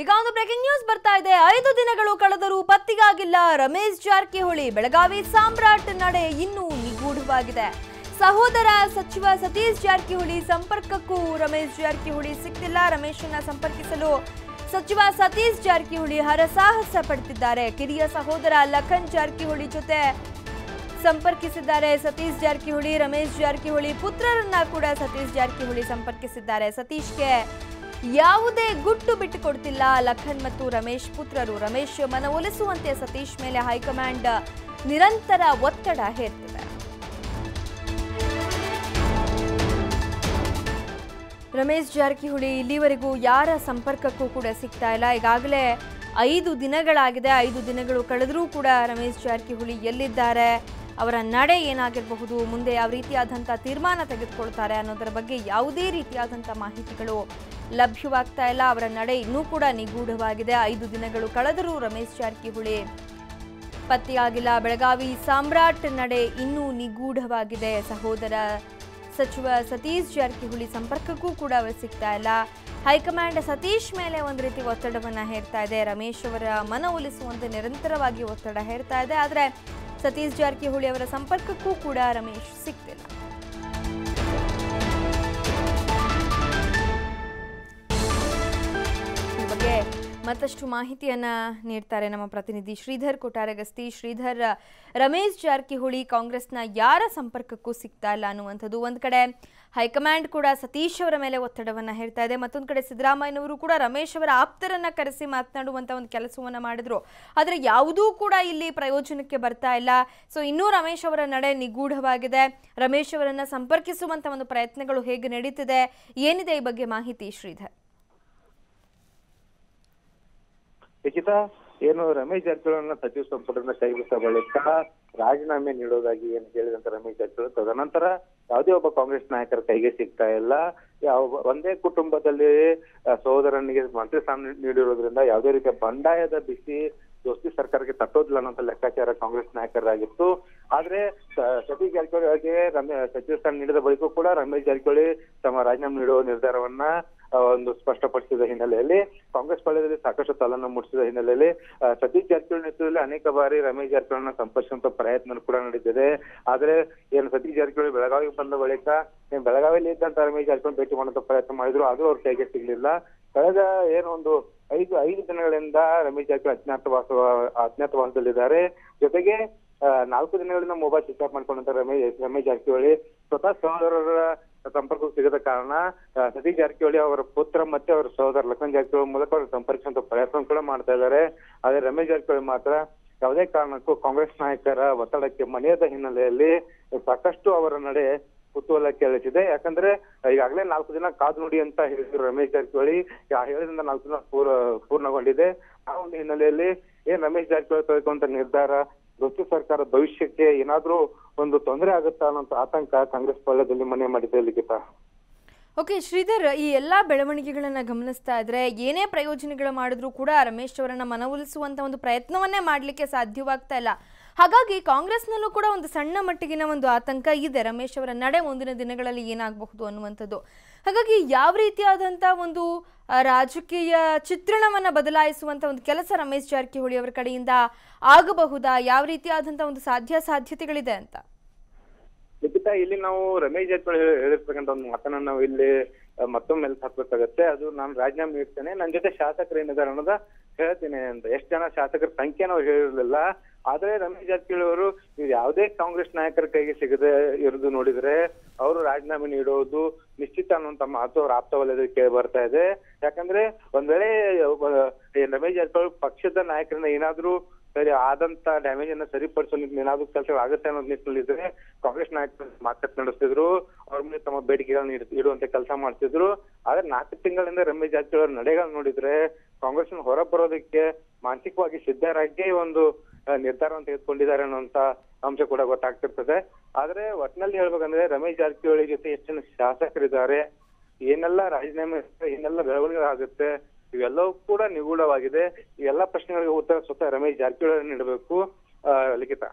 ಈಗ ಒಂದು breaking news ಬರ್ತಾ ಇದೆ. ಐದು ದಿನಗಳು ಕಳೆದರೂ ಪತ್ತಿಗಾಗಿಲ್ಲ ರಮೇಶ್ ಜಾರಕಿಹೊಳಿ. ಬೆಳಗಾವಿ ಸಾಮ್ರಾಟ್ ನಡೆ ಇನ್ನೂ ನಿಗೂಢವಾಗಿದೆ. ಸಹೋದರ ಸಚಿವ ಸತೀಶ್ ಜಾರಕಿಹೊಳಿ ಸಂಪರ್ಕಕ್ಕೂ ರಮೇಶ್ ಜಾರಕಿಹೊಳಿ ಸಿಕ್ತಿಲ್ಲ ರಮೇಶನ್ನ ಸಂಪರ್ಕಿಸಲು ಸಚಿವ ಸತೀಶ್ ಜಾರಕಿಹೊಳಿ ಹರಸಾಹಸ ಪಡ್ತಿದ್ದಾರೆ. ಕಿರಿಯ ಸಹೋದರ ಲಖನ್ ಜಾರಕಿಹೊಳಿ ಜೊತೆ ಸಂಪರ್ಕಿಸಿದ್ದಾರೆ ಸತೀಶ್ ಜಾರಕಿಹೊಳಿ. ರಮೇಶ್ ಜಾರಕಿಹೊಳಿ ಪುತ್ರರನ್ನ ಕೂಡ ಸತೀಶ್ ಜಾರಕಿಹೊಳಿ ಸಂಪರ್ಕಿಸಿದ್ದಾರೆ. ಸತೀಶ್ಗೆ ಯಾವುದೇ ಗುಟ್ಟು ಬಿಟ್ಟು ಕೊಡ್ತಿಲ್ಲ ಲಖನ್ ಮತ್ತು ರಮೇಶ್ ಪುತ್ರರು ರಮೇಶ್ ಮನವೊಲಿಸುವಂತೆ ಸತೀಶ್ ಮೇಲೆ ಹೈಕಮಾಂಡ್ ನಿರಂತರ ಒತ್ತಡ ಹೇರ್ತಿದೆ. ರಮೇಶ್ ಜಾರಕಿಹೊಳಿ, ಇಲ್ಲಿವರೆಗೂ ಯಾರ ಸಂಪರ್ಕಕ್ಕೂ ಕೂಡ ಸಿಗ್ತಾ ಇಲ್ಲ. ಈಗಾಗಲೇ ಐದು ದಿನಗಳಾಗಿದೆ. ಐದು ದಿನಗಳು ಕಳೆದರೂ ಕೂಡ ರಮೇಶ್ ಜಾರಕಿಹೊಳಿ ಎಲ್ಲಿದ್ದಾರೆ? ಅವರ ನಡೆ ಏನಾಗಿರಬಹುದು, ಮುಂದೆ ಯಾವ ರೀತಿಯಾದಂಥ ತೀರ್ಮಾನ ತೆಗೆದುಕೊಳ್ತಾರೆ ಅನ್ನೋದರ ಬಗ್ಗೆ ಯಾವುದೇ ರೀತಿಯಾದಂಥ ಮಾಹಿತಿಗಳು ಲಭ್ಯವಾಗ್ತಾ ಇಲ್ಲ. ಅವರ ನಡೆ ಇನ್ನೂ ಕೂಡ ನಿಗೂಢವಾಗಿದೆ. ಐದು ದಿನಗಳು ಕಳೆದರೂ ರಮೇಶ್ ಜಾರಕಿಹೊಳಿ ಪತ್ತೆಯಾಗಿಲ್ಲ. ಬೆಳಗಾವಿ ಸಾಮ್ರಾಟ್ ನಡೆ ಇನ್ನೂ ನಿಗೂಢವಾಗಿದೆ. ಸಹೋದರ ಸಚಿವ ಸತೀಶ್ ಜಾರಕಿಹೊಳಿ ಸಂಪರ್ಕಕ್ಕೂ ಕೂಡ ಅವರು ಸಿಗ್ತಾ ಇಲ್ಲ. ಹೈಕಮಾಂಡ್ ಸತೀಶ್ ಮೇಲೆ ಒಂದು ರೀತಿ ಒತ್ತಡವನ್ನು ಹೇರ್ತಾ ಇದೆ. ರಮೇಶ್ ಅವರ ಮನವೊಲಿಸುವಂತೆ ನಿರಂತರವಾಗಿ ಒತ್ತಡ ಹೇರ್ತಾ ಇದೆ. ಆದರೆ ಸತೀಶ್ ಜಾರಕಿಹೊಳಿ ಅವರ ಸಂಪರ್ಕಕ್ಕೂ ಕೂಡ ರಮೇಶ್ ಸಿಗ್ತಿಲ್ಲ. ಬಗ್ಗೆ ಮತ್ತಷ್ಟು ಮಾಹಿತಿಯನ್ನ ನೀಡ್ತಾರೆ ನಮ್ಮ ಪ್ರತಿನಿಧಿ ಶ್ರೀಧರ್ ಕೊಟಾರಗಸ್ತಿ ಶ್ರೀಧರ್, ರಮೇಶ್ ಜಾರಕಿಹೊಳಿ ಕಾಂಗ್ರೆಸ್ನ ಯಾರ ಸಂಪರ್ಕಕ್ಕೂ ಸಿಗ್ತಾ ಇಲ್ಲ ಅನ್ನುವಂಥದ್ದು. ಒಂದು ಕಡೆ ಹೈಕಮಾಂಡ್ ಕೂಡ ಸತೀಶ್ ಅವರ ಮೇಲೆ ಒತ್ತಡವನ್ನ ಹೇಳ್ತಾ ಇದೆ. ಮತ್ತೊಂದು ಕಡೆ ಸಿದ್ದರಾಮಯ್ಯನವರು ಕೂಡ ರಮೇಶ್ ಅವರ ಆಪ್ತರನ್ನ ಕರೆಸಿ ಮಾತನಾಡುವಂತ ಒಂದು ಕೆಲಸವನ್ನ ಮಾಡಿದ್ರು. ಆದರೆ ಯಾವುದೂ ಕೂಡ ಇಲ್ಲಿ ಪ್ರಯೋಜನಕ್ಕೆ ಬರ್ತಾ ಇಲ್ಲ. ಸೊ ಇನ್ನೂ ರಮೇಶ್ ಅವರ ನಡೆ ನಿಗೂಢವಾಗಿದೆ. ರಮೇಶ್ ಅವರನ್ನ ಸಂಪರ್ಕಿಸುವಂತ ಒಂದು ಪ್ರಯತ್ನಗಳು ಹೇಗೆ ನಡೀತಿದೆ? ಏನಿದೆ ಈ ಬಗ್ಗೆ ಮಾಹಿತಿ, ಶ್ರೀಧರ್? ಏನು ರಮೇಶ್ ಜಾರಕಿಹೊಳಿ ಸಚಿವ ಸಂಪುಟದಿಂದ ಕೈಬಿಟ್ಟ ಬಳಿಕ ರಾಜೀನಾಮೆ ನೀಡೋದಾಗಿ ಏನು ಹೇಳಿದಂತ ರಮೇಶ್ ಜಾರಕಿಹೊಳಿ, ತದನಂತರ ಯಾವುದೇ ಒಬ್ಬ ಕಾಂಗ್ರೆಸ್ ನಾಯಕರ ಕೈಗೆ ಸಿಗ್ತಾ ಇಲ್ಲ. ಯಾವ ಒಂದೇ ಕುಟುಂಬದಲ್ಲಿ ಸಹೋದರನಿಗೆ ಮಂತ್ರಿ ಸ್ಥಾನ ನೀಡಿರೋದ್ರಿಂದ ಯಾವುದೇ ರೀತಿಯ ಬಂಡಾಯದ ಬಿಸಿ ದೋಸ್ತಿ ಸರ್ಕಾರಕ್ಕೆ ತಟ್ಟೋದಿಲ್ಲ ಅನ್ನೋ ಲೆಕ್ಕಾಚಾರ ಕಾಂಗ್ರೆಸ್ ನಾಯಕರಾಗಿತ್ತು ಆದ್ರೆ ಸತೀಶ್ ಜಾರಕಿಹೊಳಿ ಅವರಿಗೆ ಸಚಿವ ಸ್ಥಾನ ನೀಡಿದ ಬಳಿಕ ಕೂಡ ರಮೇಶ್ ಜಾರಕಿಹೊಳಿ ತಮ್ಮ ರಾಜೀನಾಮೆ ನೀಡುವ ನಿರ್ಧಾರವನ್ನ ಒಂದು ಸ್ಪಷ್ಟಪಡಿಸಿದ ಹಿನ್ನೆಲೆಯಲ್ಲಿ ಕಾಂಗ್ರೆಸ್ ಪಾಳ್ಯದಲ್ಲಿ ಸಾಕಷ್ಟು ತಲನ ಮೂಡಿಸಿದ ಹಿನ್ನೆಲೆಯಲ್ಲಿ ಸತೀಶ್ ಜಾರಕಿಹೊಳಿ ನೇತೃತ್ವದಲ್ಲಿ ಅನೇಕ ಬಾರಿ ರಮೇಶ್ ಜಾರಕಿಹೊಳಿನ ಸಂಪರ್ಕಿಸುವಂತ ಪ್ರಯತ್ನ ಕೂಡ ನಡೀತಿದೆ ಆದ್ರೆ ಏನು ಸತೀಶ್ ಜಾರಕಿಹೊಳಿ ಬೆಳಗಾವಿಗೆ ಬಂದ ಬಳಿಕ ಬೆಳಗಾವಿಯಲ್ಲಿ ಇದ್ದಂತ ರಮೇಶ್ ಜಾರಕಿಹೊಳಿ ಭೇಟಿ ಮಾಡುವಂತ ಪ್ರಯತ್ನ ಮಾಡಿದ್ರು ಅದು ಅವ್ರ ಕೈಗೆ ಸಿಗ್ಲಿಲ್ಲ. ಕಳೆದ ಏನು ಒಂದು ಐದು ಐದು ದಿನಗಳಿಂದ ರಮೇಶ್ ಜಾರಕಿಹೊಳಿ ಅಜ್ಞಾತವಾಸ, ಅಜ್ಞಾತವಾಸದಲ್ಲಿದ್ದಾರೆ. ಜೊತೆಗೆ ನಾಲ್ಕು ದಿನಗಳಿಂದ ಮೊಬೈಲ್ ಸ್ವಿಚ್ ಆಫ್ ಮಾಡ್ಕೊಂಡಂತ ರಮೇಶ್ ರಮೇಶ್ ಜಾರಕಿಹೊಳಿ ಸ್ವತಃ ಸಹೋದರರ ಸಂಪರ್ಕ ಸಿಗದ ಕಾರಣ ಸತೀಶ್ ಜಾರಕಿಹೊಳಿ ಅವರ ಪುತ್ರ ಮತ್ತೆ ಅವರ ಸಹೋದರ ಲಕ್ಷ್ಮಣ್ ಜಾರಕಿಹೊಳಿ ಮೂಲಕ ಅವರು ಸಂಪರ್ಕಿಸುವಂತ ಪ್ರಯತ್ನ ಕೂಡ ಮಾಡ್ತಾ ಇದ್ದಾರೆ. ಆದ್ರೆ ರಮೇಶ್ ಜಾರಕಿಹೊಳಿ ಮಾತ್ರ ಯಾವುದೇ ಕಾರಣಕ್ಕೂ ಕಾಂಗ್ರೆಸ್ ನಾಯಕರ ಒತ್ತಡಕ್ಕೆ ಮಣಿಯದ ಹಿನ್ನೆಲೆಯಲ್ಲಿ ಸಾಕಷ್ಟು ಅವರ ನಡೆ ಕುತೂಹಲ ಕೇಳಿಸಿದೆ ಯಾಕಂದ್ರೆ, ಈಗಾಗಲೇ ನಾಲ್ಕು ದಿನ ಕಾದು ನೋಡಿ ಅಂತ ಹೇಳಿದ್ರು ರಮೇಶ್ ಜಾರಕಿಹೊಳಿ. ಹೇಳಿದ್ರಿಂದ ನಾಲ್ಕು ದಿನ ಪೂರ, ಪೂರ್ಣಗೊಂಡಿದೆ. ಆ ಒಂದು ಹಿನ್ನೆಲೆಯಲ್ಲಿ ಏನ್ ರಮೇಶ್ ಜಾರಕಿಹೊಳಿ ತೆಗೆದುಕೊಂಡ ನಿರ್ಧಾರ ದೊಡ್ಡ ಸರ್ಕಾರ ಭವಿಷ್ಯಕ್ಕೆ ಏನಾದ್ರೂ ಒಂದು ತೊಂದರೆ ಆಗುತ್ತಾ ಅನ್ನೋ ಆತಂಕ ಕಾಂಗ್ರೆಸ್ ಪಾಳ್ಯದಲ್ಲಿ ಮನೆ ಮಾಡಿದೆ ಲಿಖಿತ ಓಕೆ, ಶ್ರೀಧರ್, ಈ ಎಲ್ಲ ಬೆಳವಣಿಗೆಗಳನ್ನು ಗಮನಿಸ್ತಾ ಇದ್ರೆ ಏನೇ ಪ್ರಯೋಜನಗಳು ಮಾಡಿದ್ರೂ ಕೂಡ ರಮೇಶ್ ಅವರನ್ನ ಮನವೊಲಿಸುವಂತ ಒಂದು ಪ್ರಯತ್ನವನ್ನೇ ಮಾಡಲಿಕ್ಕೆ ಸಾಧ್ಯವಾಗ್ತಾ ಇಲ್ಲ. ಹಾಗಾಗಿ ಕಾಂಗ್ರೆಸ್ನಲ್ಲೂ ಕೂಡ ಒಂದು ಸಣ್ಣ ಮಟ್ಟಿಗಿನ ಒಂದು ಆತಂಕ ಇದೆ ರಮೇಶ್ ಅವರ ನಡೆ ಮುಂದಿನ ದಿನಗಳಲ್ಲಿ ಏನಾಗಬಹುದು ಅನ್ನುವಂಥದ್ದು. ಹಾಗಾಗಿ ಯಾವ ರೀತಿಯಾದಂಥ ಒಂದು ರಾಜಕೀಯ ಚಿತ್ರಣವನ್ನು ಬದಲಾಯಿಸುವಂಥ ಒಂದು ಕೆಲಸ ರಮೇಶ್ ಜಾರಕಿಹೊಳಿ ಅವರ ಕಡೆಯಿಂದ ಆಗಬಹುದಾ? ಯಾವ ರೀತಿಯಾದಂಥ ಒಂದು ಸಾಧ್ಯ ಸಾಧ್ಯತೆಗಳಿದೆ ಅಂತ? ಲಿಖಿತ ಇಲ್ಲಿ ನಾವು ರಮೇಶ್ ಜಾರಕಿಹೊಳಿ ಹೇಳಿ- ಹೇಳಿರ್ತಕ್ಕಂಥ ಒಂದು ಮಾತನ್ನ ನಾವು ಇಲ್ಲಿ ಮತ್ತೊಮ್ಮೆ ಹಾಕ್ಬೇಕಾಗತ್ತೆ ಅದು ನಾನು ರಾಜೀನಾಮೆ ನೀಡ್ತೇನೆ. ನನ್ನ ಜೊತೆ ಶಾಸಕರು ಏನಿದ್ದಾರೆ ಅನ್ನೋದ ಹೇಳ್ತೇನೆ ಅಂತ. ಎಷ್ಟು ಜನ ಶಾಸಕರ ಸಂಖ್ಯೆ ನಾವು ಹೇಳಿರಲಿಲ್ಲ. ಆದ್ರೆ ರಮೇಶ್ ಜಾರಕಿಹೊಳಿ ಅವರು ನೀವು ಯಾವುದೇ ಕಾಂಗ್ರೆಸ್ ನಾಯಕರ ಕೈಗೆ ಸಿಗದೆ ಇರೋದು ನೋಡಿದ್ರೆ ಅವರು ರಾಜೀನಾಮೆ ನೀಡೋದು ನಿಶ್ಚಿತ ಅನ್ನುವಂತ ಮಾತು ಅವ್ರ ಆಪ್ತ ವಲಯದಲ್ಲಿ ಕೇಳಿ ಬರ್ತಾ ಇದೆ. ಯಾಕಂದ್ರೆ ಒಂದ್ ವೇಳೆ ರಮೇಶ್ ಜಾರಕಿಹೊಳಿ ಪಕ್ಷದ ನಾಯಕರನ್ನ ಏನಾದ್ರೂ ಸರಿ, ಆದಂತ ಡ್ಯಾಮೇಜ್ ಅನ್ನ ಸರಿಪಡಿಸಲು ಏನಾದ್ರೂ ಕೆಲಸ ಆಗುತ್ತೆ ಅನ್ನೋ ನಿಟ್ಟಿನಲ್ಲಿ ಇದ್ರೆ ಕಾಂಗ್ರೆಸ್ ನಾಯಕರು ಮಾತುಕತೆ ನಡೆಸ್ತಿದ್ರು. ಅವ್ರ ಮೇಲೆ ತಮ್ಮ ಬೇಡಿಕೆಗಳನ್ನ ಇಡುವಂತೆ ಕೆಲಸ ಮಾಡ್ತಿದ್ರು. ಆದ್ರೆ ನಾಲ್ಕು ತಿಂಗಳಿಂದ ರಮೇಶ್ ಜಾರಕಿಹೊಳಿ ನಡೆಗಳನ್ನ ನೋಡಿದ್ರೆ ಕಾಂಗ್ರೆಸ್ ಹೊರ ಬರೋದಕ್ಕೆ ಮಾನಸಿಕವಾಗಿ ಸಿದ್ಧರಾಗಿ ಒಂದು ನಿರ್ಧಾರವನ್ನು ತೆಗೆದುಕೊಂಡಿದ್ದಾರೆ ಅನ್ನುವಂತ ಅಂಶ ಕೂಡ ಗೊತ್ತಾಗ್ತಿರ್ತದೆ. ಆದ್ರೆ ಒಟ್ನಲ್ಲಿ ಹೇಳ್ಬೇಕಂದ್ರೆ ರಮೇಶ್ ಜಾರಕಿಹೊಳಿ ಜೊತೆ ಎಷ್ಟು ಜನ ಶಾಸಕರಿದ್ದಾರೆ, ಏನೆಲ್ಲ ರಾಜೀನಾಮೆ ಏನೆಲ್ಲ ಬೆಳವಣಿಗೆ ಆಗುತ್ತೆ ಇವೆಲ್ಲವೂ ಕೂಡ ನಿಗೂಢವಾಗಿದೆ. ಇವೆಲ್ಲ ಪ್ರಶ್ನೆಗಳಿಗೆ ಉತ್ತರ ಸ್ವತಃ ರಮೇಶ್ ಜಾರಕಿಹೊಳಿ ನೀಡಬೇಕು. ಲಿಖಿತ.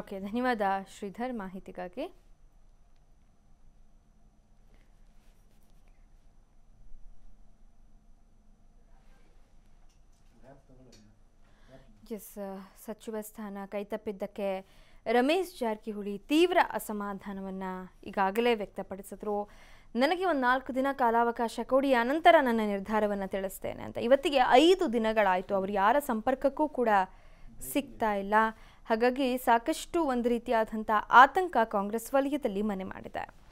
ಓಕೆ, ಧನ್ಯವಾದ ಶ್ರೀಧರ್ ಮಾಹಿತಿಗಾಗಿ. ಎಸ್ ಸಚಿವ ಸ್ಥಾನ ಕೈತಪ್ಪಿದ್ದಕ್ಕೆ ರಮೇಶ್ ಜಾರಕಿಹೊಳಿ ತೀವ್ರ ಅಸಮಾಧಾನವನ್ನು ಈಗಾಗಲೇ ವ್ಯಕ್ತಪಡಿಸಿದ್ರು. ನನಗೆ ಒಂದು ನಾಲ್ಕು ದಿನ ಕಾಲಾವಕಾಶ ಕೊಡಿ ಆನಂತರ ನನ್ನ ನಿರ್ಧಾರವನ್ನು ತಿಳಿಸ್ತೇನೆ ಅಂತ. ಇವತ್ತಿಗೆ ಐದು ದಿನಗಳಾಯಿತು, ಅವರು ಯಾರ ಸಂಪರ್ಕಕ್ಕೂ ಕೂಡ ಸಿಗ್ತಾ ಇಲ್ಲ. ಹಾಗಾಗಿ ಸಾಕಷ್ಟು ಒಂದು ರೀತಿಯಾದಂಥ ಆತಂಕ ಕಾಂಗ್ರೆಸ್ ವಲಯದಲ್ಲಿ ಮನೆ ಮಾಡಿದೆ.